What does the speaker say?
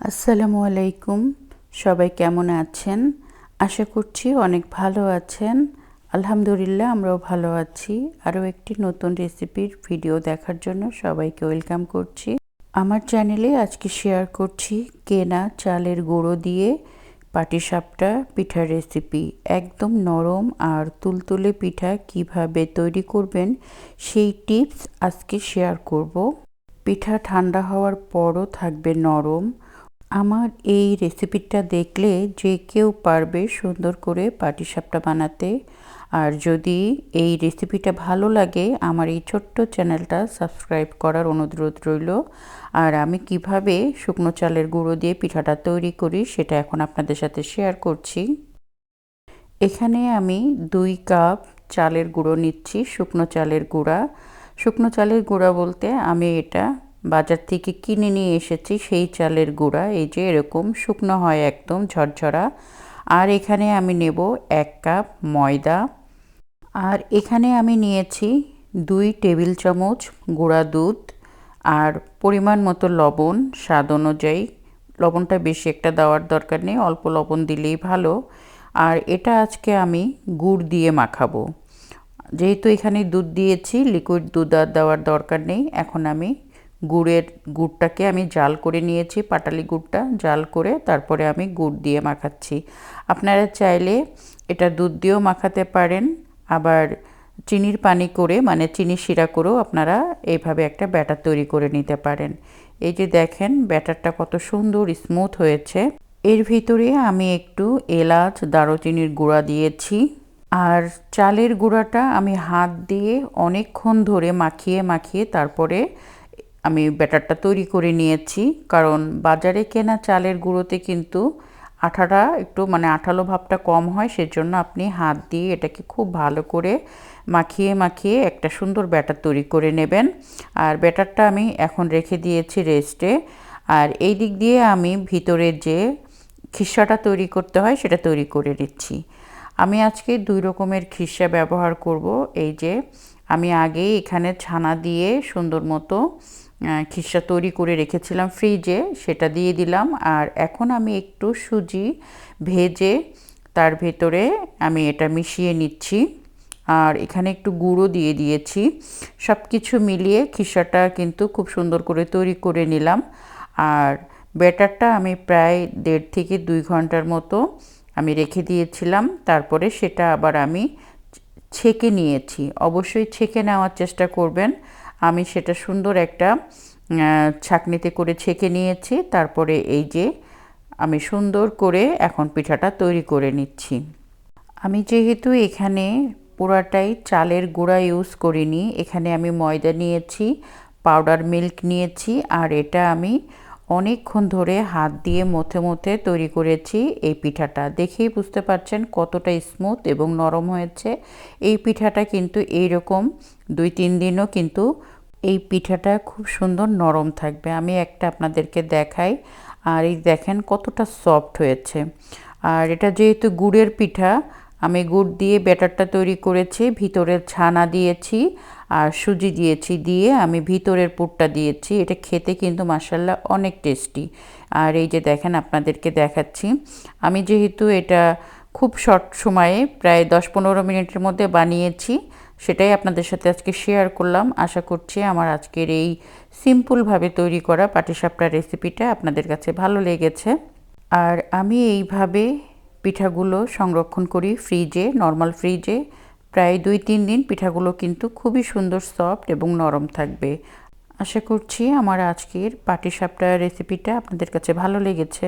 আসসালামু আলাইকুম। সবাই কেমন আছেন? আশা করছি অনেক ভালো আছেন। আলহামদুলিল্লাহ, আমরাও ভালো আছি। আরও একটি নতুন রেসিপির ভিডিও দেখার জন্য সবাইকে ওয়েলকাম করছি। আমার চ্যানেলে আজকে শেয়ার করছি কেনা চালের গুঁড়ো দিয়ে পাটিসাপটা পিঠার রেসিপি। একদম নরম আর তুলতুলে পিঠা কীভাবে তৈরি করবেন সেই টিপস আজকে শেয়ার করব। পিঠা ঠান্ডা হওয়ার পরও থাকবে নরম। আমার এই রেসিপিটা দেখলে যে কেউ পারবে সুন্দর করে পাটিসাপটা বানাতে। আর যদি এই রেসিপিটা ভালো লাগে, আমার এই ছোট্ট চ্যানেলটা সাবস্ক্রাইব করার অনুরোধ রইল। আর আমি কীভাবে শুকনো চালের গুঁড়ো দিয়ে পিঠাটা তৈরি করি, সেটা এখন আপনাদের সাথে শেয়ার করছি। এখানে আমি দুই কাপ চালের গুঁড়ো নিচ্ছি, শুকনো চালের গুঁড়া। শুকনো চালের গুঁড়া বলতে আমি এটা বাজার থেকে কিনে নিয়ে এসেছি সেই চালের গুঁড়া। এই যে এরকম শুকনো হয় একদম ঝরঝরা। আর এখানে আমি নেব এক কাপ ময়দা। আর এখানে আমি নিয়েছি দুই টেবিল চামচ গুঁড়া দুধ আর পরিমাণ মতো লবণ স্বাদ অনুযায়ী। লবণটা বেশি একটা দেওয়ার দরকার নেই, অল্প লবণ দিলেই ভালো। আর এটা আজকে আমি গুড় দিয়ে মাখাবো। যেহেতু এখানে দুধ দিয়েছি লিকুইড দুধ আর দেওয়ার দরকার নেই, এখন আমি গুড়ের গুড়টাকে আমি জাল করে নিয়েছি, পাটালি গুড়টা জাল করে তারপরে আমি গুড় দিয়ে মাখাচ্ছি। আপনারা চাইলে এটা দুধ দিয়েও মাখাতে পারেন, আবার চিনির পানি করে মানে চিনি শিরা করেও আপনারা এইভাবে একটা ব্যাটার তৈরি করে নিতে পারেন। এই যে দেখেন, ব্যাটারটা কত সুন্দর স্মুথ হয়েছে। এর ভিতরে আমি একটু এলাচ, দারুচিনির গুঁড়া দিয়েছি। আর চালের গুঁড়াটা আমি হাত দিয়ে অনেকক্ষণ ধরে মাখিয়ে মাখিয়ে তারপরে আমি ব্যাটারটা তৈরি করে নিয়েছি, কারণ বাজারে কেনা চালের গুঁড়োতে কিন্তু আঠাটা একটু মানে আঠালো ভাবটা কম হয়, সেজন্য আপনি হাত দিয়ে এটাকে খুব ভালো করে মাখিয়ে মাখিয়ে একটা সুন্দর ব্যাটার তৈরি করে নেবেন। আর ব্যাটারটা আমি এখন রেখে দিয়েছি রেস্টে। আর এই দিক দিয়ে আমি ভিতরে যে খিসাটা তৈরি করতে হয়, সেটা তৈরি করে নিচ্ছি। আমি আজকে দুই রকমের খিসা ব্যবহার করব। এই যে, আমি আগে এখানে ছানা দিয়ে সুন্দর মতো খিসা তৈরি করে রেখেছিলাম ফ্রিজে সেটা দিয়ে দিলাম। আর এখন আমি একটু সুজি ভেজে তার ভেতরে আমি এটা মিশিয়ে নিচ্ছি। আর এখানে একটু গুঁড়ো দিয়ে দিয়েছি। সব কিছু মিলিয়ে খিসাটা কিন্তু খুব সুন্দর করে তৈরি করে নিলাম। আর ব্যাটারটা আমি প্রায় দেড় থেকে দুই ঘণ্টার মতো আমি রেখে দিয়েছিলাম। তারপরে সেটা আবার আমি ছেঁকে নিয়েছি। অবশ্যই ছেঁকে নেওয়ার চেষ্টা করবেন। আমি সেটা সুন্দর একটা ছাকনিতে করে ছেঁকে নিয়েছি। তারপরে এই যে আমি সুন্দর করে এখন পিঠাটা তৈরি করে নিচ্ছি। আমি যেহেতু এখানে পুরাটাই চালের গুঁড়া ইউজ করিনি, এখানে আমি ময়দা নিয়েছি পাউডার মিল্ক নিয়েছি, আর এটা আমি অনেকক্ষণ ধরে হাত দিয়ে মথে মথে তৈরি করেছি এই পিঠাটা। দেখেই বুঝতে পারছেন কতটা স্মুথ এবং নরম হয়েছে। এই পিঠাটা কিন্তু এই রকম দুই তিন দিনও কিন্তু এই পিঠাটা খুব সুন্দর নরম থাকবে। আমি একটা আপনাদেরকে দেখাই। আর এই দেখেন কতটা সফট হয়েছে। আর এটা যেহেতু গুড়ের পিঠা, আমি গুড় দিয়ে ব্যাটারটা তৈরি করেছি, ভিতরের ছানা দিয়েছি। আর সুজি দিয়েছি, দিয়ে আমি ভিতরের পুরটা দিয়েছি। এটা খেতে কিন্তু মাসাল্লাহ অনেক টেস্টি। আর এই যে দেখেন আপনাদেরকে দেখাচ্ছি। আমি যেহেতু এটা খুব শর্ট সময়ে প্রায় দশ পনেরো মিনিটের মধ্যে বানিয়েছি, সেটাই আপনাদের সাথে আজকে শেয়ার করলাম। আশা করছি আমার আজকের এই সিম্পলভাবে তৈরি করা পাটিসাপটা রেসিপিটা আপনাদের কাছে ভালো লেগেছে। আর আমি এইভাবে পিঠাগুলো সংরক্ষণ করি ফ্রিজে নর্মাল ফ্রিজে প্রায় দুই, তিন দিন পিঠাগুলো কিন্তু খুবই সুন্দর সফট এবং নরম থাকবে। আশা করছি আমার আজকের পাটিসাপটা রেসিপিটা আপনাদের কাছে ভালো লেগেছে।